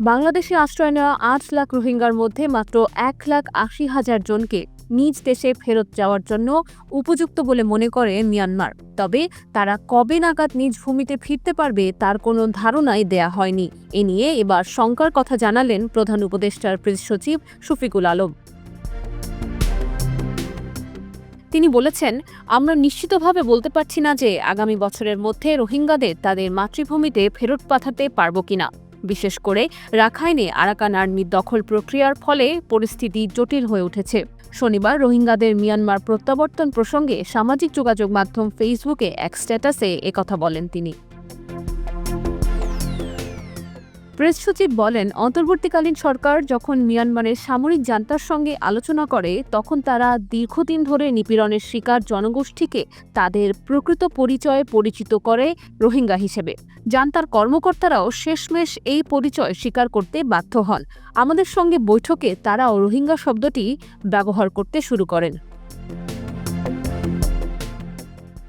বাংলাদেশে আশ্রয় নেওয়া আট লাখ রোহিঙ্গার মধ্যে মাত্র এক লাখ আশি হাজার জনকে নিজ দেশে ফেরত যাওয়ার জন্য উপযুক্ত বলে মনে করে মিয়ানমার। তবে তারা কবে নাগাদ নিজ ভূমিতে ফিরতে পারবে তার কোনো ধারণাই দেয়া হয়নি। এ নিয়ে এবার শঙ্কার কথা জানালেন প্রধান উপদেষ্টার প্রেস সচিব শফিকুল আলম। তিনি বলেছেন, আমরা নিশ্চিতভাবে বলতে পারছি না যে আগামী বছরের মধ্যে রোহিঙ্গাদের তাদের মাতৃভূমিতে ফেরত পাঠাতে পারব কিনা। বিশেষ করে রাখাইনে আরাকান আর্মির দখল প্রক্রিয়ার ফলে পরিস্থিতি জটিল হয়ে উঠেছে। শনিবার রোহিঙ্গাদের মিয়ানমার প্রত্যাবর্তন প্রসঙ্গে সামাজিক যোগাযোগ মাধ্যম ফেসবুকে এক স্ট্যাটাসে একথা বলেন তিনি। প্রেস সচিব বলেন, অন্তর্বর্তীকালীন সরকার যখন মিয়ানমারের সামরিক জান্তার সঙ্গে আলোচনা করে, তখন তারা দীর্ঘদিন ধরে নিপীড়নের শিকার জনগোষ্ঠীকে তাদের প্রকৃত পরিচয়ে পরিচিত করে রোহিঙ্গা হিসেবে। জান্তার কর্মকর্তারাও শেষমেশ এই পরিচয় স্বীকার করতে বাধ্য হন। আমাদের সঙ্গে বৈঠকে তারাও রোহিঙ্গা শব্দটি ব্যবহার করতে শুরু করেন।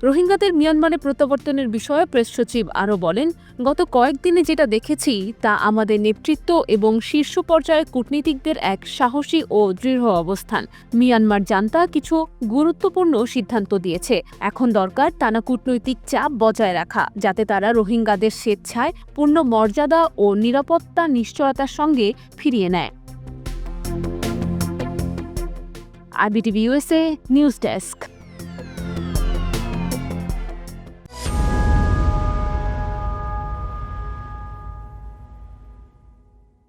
রোহিঙ্গাদের মিয়ানমারে প্রত্যাবর্তনের বিষয়ে প্রেস সচিব আরও বলেন, গত কয়েকদিনে যেটা দেখেছি, তা আমাদের নেতৃত্ব এবং শীর্ষ পর্যায়ে কূটনীতিকদের এক সাহসী ও দৃঢ় অবস্থান। মিয়ানমার জান্তা কিছু গুরুত্বপূর্ণ সিদ্ধান্ত দিয়েছে। এখন দরকার টানা কূটনৈতিক চাপ বজায় রাখা, যাতে তারা রোহিঙ্গাদের স্বেচ্ছায় পূর্ণ মর্যাদা ও নিরাপত্তা নিশ্চয়তার সঙ্গে ফিরিয়ে নেয়। IBTV USA news desk.